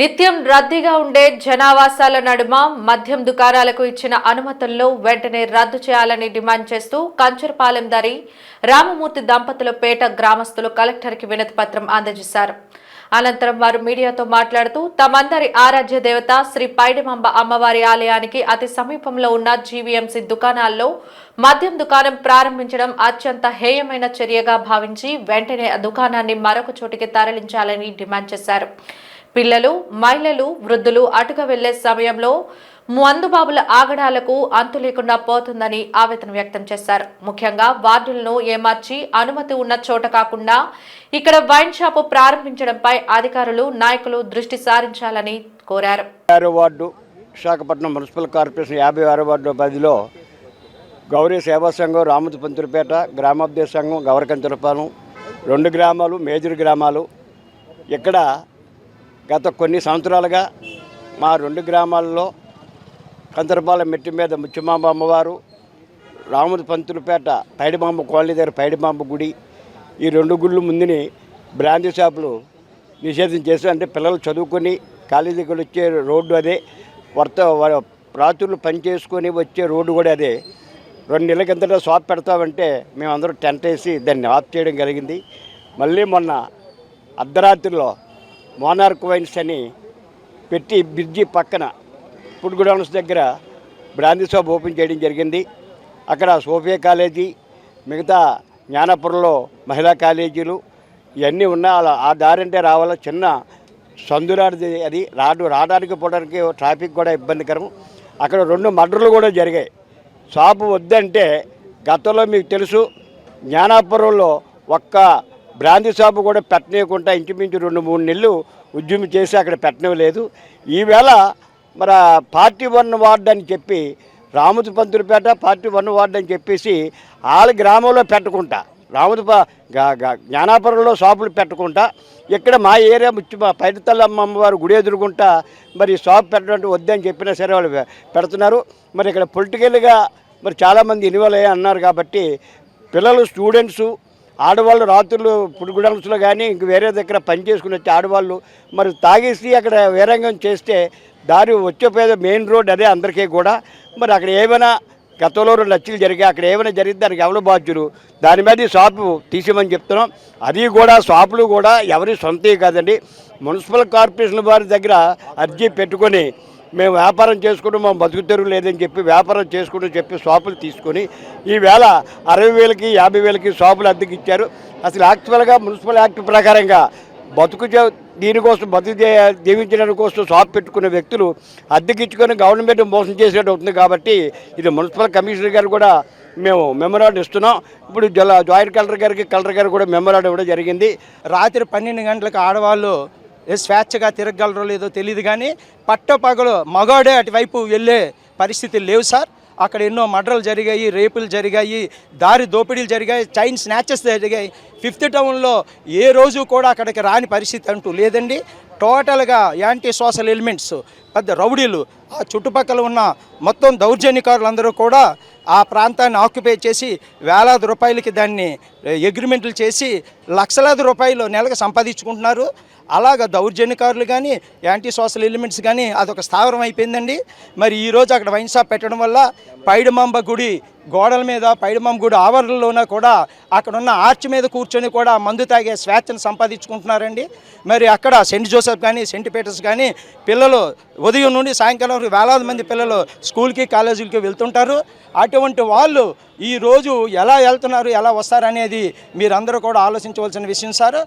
నిత్యం రద్దీగా ఉండే జనావాసాల నడుమ మద్యం దుకాణాలకు ఇచ్చిన అనుమతుల్లో వెంటనే రద్దు చేయాలని డిమాండ్ చేస్తూ కంచరపాలెం దరి రామమూర్తి దంపతుల పేట గ్రామస్తులు కలెక్టర్కి వినతి పత్రం అందజేశారు. అనంతరం వారు మీడియాతో మాట్లాడుతూ తమందరి ఆరాధ్య దేవత శ్రీ పైడిమంబ అమ్మవారి ఆలయానికి అతి సమీపంలో ఉన్న జీవీఎంసీ దుకాణాల్లో మద్యం దుకాణం ప్రారంభించడం అత్యంత హేయమైన చర్యగా భావించి వెంటనే ఆ దుకాణాన్ని మరొక చోటికి తరలించాలని డిమాండ్ చేశారు. పిల్లలు మహిళలు వృద్ధులు అటుగా వెళ్ళే సమయంలో మందుబాబుల ఆగడాలకు అంతు లేకుండా పోతుందని ఆవేదన వ్యక్తం చేశారు. ముఖ్యంగా వార్డులను ఏమార్చి అనుమతి ఉన్న చోట కాకుండా ఇక్కడ వైన్ షాపు ప్రారంభించడంపై అధికారులు నాయకులు దృష్టి సారించాలని కోరారు. వార్డు విశాఖపట్నం మున్సిపల్ కార్పొరేషన్ యాభై ఆరో వార్డు పరిధిలో గౌరీ సేవా సంఘం రామతి పంతులపేట గ్రామాభ్యాస సంఘం గౌరకంచరపాలెం రెండు గ్రామాలు మేజర్ గ్రామాలు. ఇక్కడ గత కొన్ని సంవత్సరాలుగా మా రెండు గ్రామాల్లో కందరపాల మెట్టి మీద ముచ్చిమాంబ అమ్మవారు రాముడి పంతులపేట పైడిమాంబ కాలనీ దగ్గర పైడిమాంబ గుడి ఈ రెండు గుళ్ళు ముందుని బ్రాందీ షాపులు నిషేధం చేసి అంటే పిల్లలు చదువుకొని కాలేజీకి వచ్చే రోడ్డు అదే వర్త రాత్రులు పని చేసుకొని వచ్చే రోడ్డు కూడా అదే. రెండు నెలల కిందట షాప్ పెడతామంటే మేమందరం టెంట్ వేసి దాన్ని ఆఫ్ చేయడం జరిగింది మళ్ళీ మొన్న అర్ధరాత్రిలో మోనార్క్ వైన్స్ అని పెట్టి బ్రిడ్జి పక్కన ఫుడ్ గోడౌన్స్ దగ్గర బ్రాంది షాప్ ఓపెన్ చేయడం జరిగింది. అక్కడ సోఫియా కాలేజీ మిగతా జ్ఞానపురంలో మహిళా కాలేజీలు ఇవన్నీ ఉన్నా అలా ఆ దారి అంటే రావాల చిన్న సందురాడిది అది రాడు రావడానికి పోవడానికి ట్రాఫిక్ కూడా ఇబ్బందికరం. అక్కడ రెండు మర్డర్లు కూడా జరిగాయి. షాపు వద్దంటే గతంలో మీకు తెలుసు జ్ఞానాపురంలో ఒక్క బ్రాందీ షాపు కూడా పెట్టనీయకుండా ఇంచుమించు రెండు మూడు నెలలు ఉద్యమం చేసి అక్కడ పెట్టనివ్వలేదు. ఈవేళ మరి పార్టీ వన్ వార్డు అని చెప్పి రాముతి పంతులపేట పార్టీ వన్ వార్డు అని చెప్పేసి వాళ్ళ గ్రామంలో పెట్టకుండా రాముతి జ్ఞానాపురంలో షాపులు పెట్టకుండా ఇక్కడ మా ఏరియా ముచ్చి మా పైడితల్లమ్మ అమ్మవారు గుడి ఎదురుకుంటా మరి షాప్ పెట్టడం వద్దని చెప్పినా సరే వాళ్ళు పెడుతున్నారు. మరి ఇక్కడ పొలిటికల్గా మరి చాలామంది ఇన్వాల్వ్ అయ్యి అన్నారు కాబట్టి పిల్లలు స్టూడెంట్సు ఆడవాళ్ళు రాత్రులు పుడుగుడల్స్లో కానీ ఇంక వేరే దగ్గర పని చేసుకుని వచ్చే ఆడవాళ్ళు మరి తాగేసి అక్కడ వేరంగం చేస్తే దారి వచ్చే పేద మెయిన్ రోడ్ అదే అందరికీ కూడా. మరి అక్కడ ఏమైనా గతంలో రెండు లక్షలు జరిగాయి అక్కడ ఏమైనా జరిగితే దానికి ఎవరు బాధ్యులు? దాని మీద షాపు తీసేమని చెప్తున్నాం. అది కూడా షాపులు కూడా ఎవరి సొంతవి కాదండి. మున్సిపల్ కార్పొరేషన్ వారి దగ్గర అర్జీ పెట్టుకొని మేము వ్యాపారం చేసుకుంటూ మా బతుకు తెరువు లేదని చెప్పి వ్యాపారం చేసుకుంటూ చెప్పి షాపులు తీసుకొని ఈవేళ అరవై వేలకి యాభై వేలకి షాపులు అద్దెకి ఇచ్చారు. అసలు యాక్చువల్గా మున్సిపల్ యాక్ట్ ప్రకారంగా బతుకు దీనికోసం బతుకు జీవించడానికి కోసం షాప్ పెట్టుకున్న వ్యక్తులు అద్దెకిచ్చుకొని గవర్నమెంట్ మోసం చేసినట్టు అవుతుంది కాబట్టి ఇది మున్సిపల్ కమిషనర్ గారు కూడా మేము మెమరాండం ఇస్తున్నాం. ఇప్పుడు జల జాయింట్ కలెక్టర్ గారికి కలెక్టర్ గారు కూడా మెమరాండం ఇవ్వడం జరిగింది. రాత్రి పన్నెండు గంటలకు ఆడవాళ్ళు స్వేచ్ఛగా తిరగలరో లేదో తెలియదు కానీ పట్టపగలు మగాడే అటువైపు వెళ్ళే పరిస్థితులు లేవు సార్. అక్కడ ఎన్నో మర్డర్లు జరిగాయి రేపులు జరిగాయి దారి దోపిడీలు జరిగాయి చైన్ స్నాచెస్ జరిగాయి. ఫిఫ్త్ టౌన్లో ఏ రోజు కూడా అక్కడికి రాని పరిస్థితి అంటూ లేదండి. టోటల్గా యాంటీ సోషల్ ఎలిమెంట్స్ పెద్ద రౌడీలు ఆ చుట్టుపక్కల ఉన్న మొత్తం దౌర్జన్యకారులందరూ కూడా ఆ ప్రాంతాన్ని ఆక్యుపై చేసి వేలాది రూపాయలకి దాన్ని అగ్రిమెంట్లు చేసి లక్షలాది రూపాయలు నెలకు సంపాదించుకుంటున్నారు. అలాగ దౌర్జన్యకారులు కానీ యాంటీ సోషల్ ఎలిమెంట్స్ కానీ అదొక స్థావరం అయిపోయిందండి. మరి ఈరోజు అక్కడ వైన్ షాప్ పెట్టడం వల్ల పైడుమాంబ గుడి గోడల మీద పైడిమాంబ గుడి ఆవరణలోన కూడా అక్కడ ఉన్న ఆర్చ్ మీద కూర్చొని కూడా మందు తాగే స్వేచ్ఛను సంపాదించుకుంటున్నారండి. మరి అక్కడ సెంట్ జోసెఫ్ కానీ సెంట్ పీటర్స్ కానీ పిల్లలు ఉదయం నుండి సాయంకాలం వరకు వేలాది మంది పిల్లలు స్కూల్కి కాలేజీలకి వెళ్తుంటారు. అటువంటి వాళ్ళు ఈ రోజు ఎలా వెళ్తున్నారు ఎలా వస్తారనేది మీరందరూ కూడా ఆలోచించవలసిన విషయం సార్.